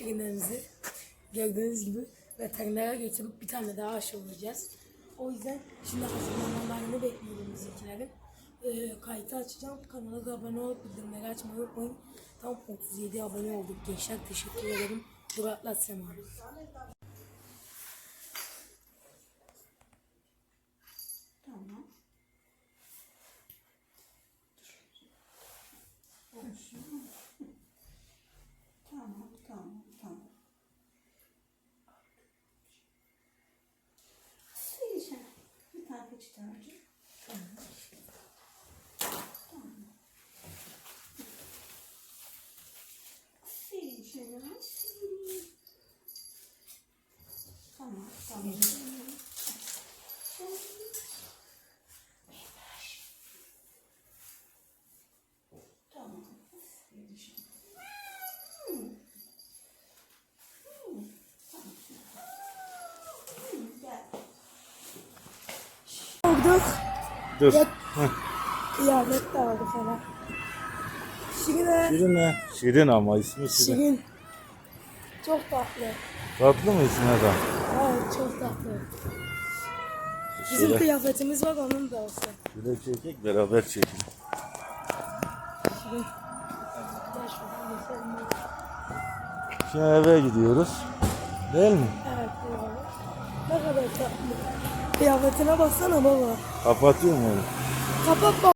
şirinlerimizi gördüğünüz gibi veterinere götürüp bir tane daha aşı olacağız. O yüzden şimdi hazırlanmalarını bekliyorum bizimkilerin. Ee, kayıtı açacağım. Kanala abone olup bildirimleri açmayı unutmayın. Tam 37 abone olduk gençler. Teşekkür ederim. Burak'la Sema. Tamam. Tamam, tamam, tamam. Söyleyeceğim. Peçete önce. Tamam. Söyleyeceğim. Tamam, tamam. Tamam. Olduk. Dur. Ya- Kıyafet de aldık falan. Şirine. Şirin ne? Şirin ama ismi Şirin. Şirin. Çok tatlı. Tatlı mı ismi adam? Evet çok tatlı. Bizim Şöyle, kıyafetimiz var onun da olsa. şöyle çekek beraber çekin. Şirin. Şimdi eve gidiyoruz. Değil mi? Evet. Ne kadar tatlı. Kıyafetine baksana baba. Kapatıyor mu onu? Kapat bak.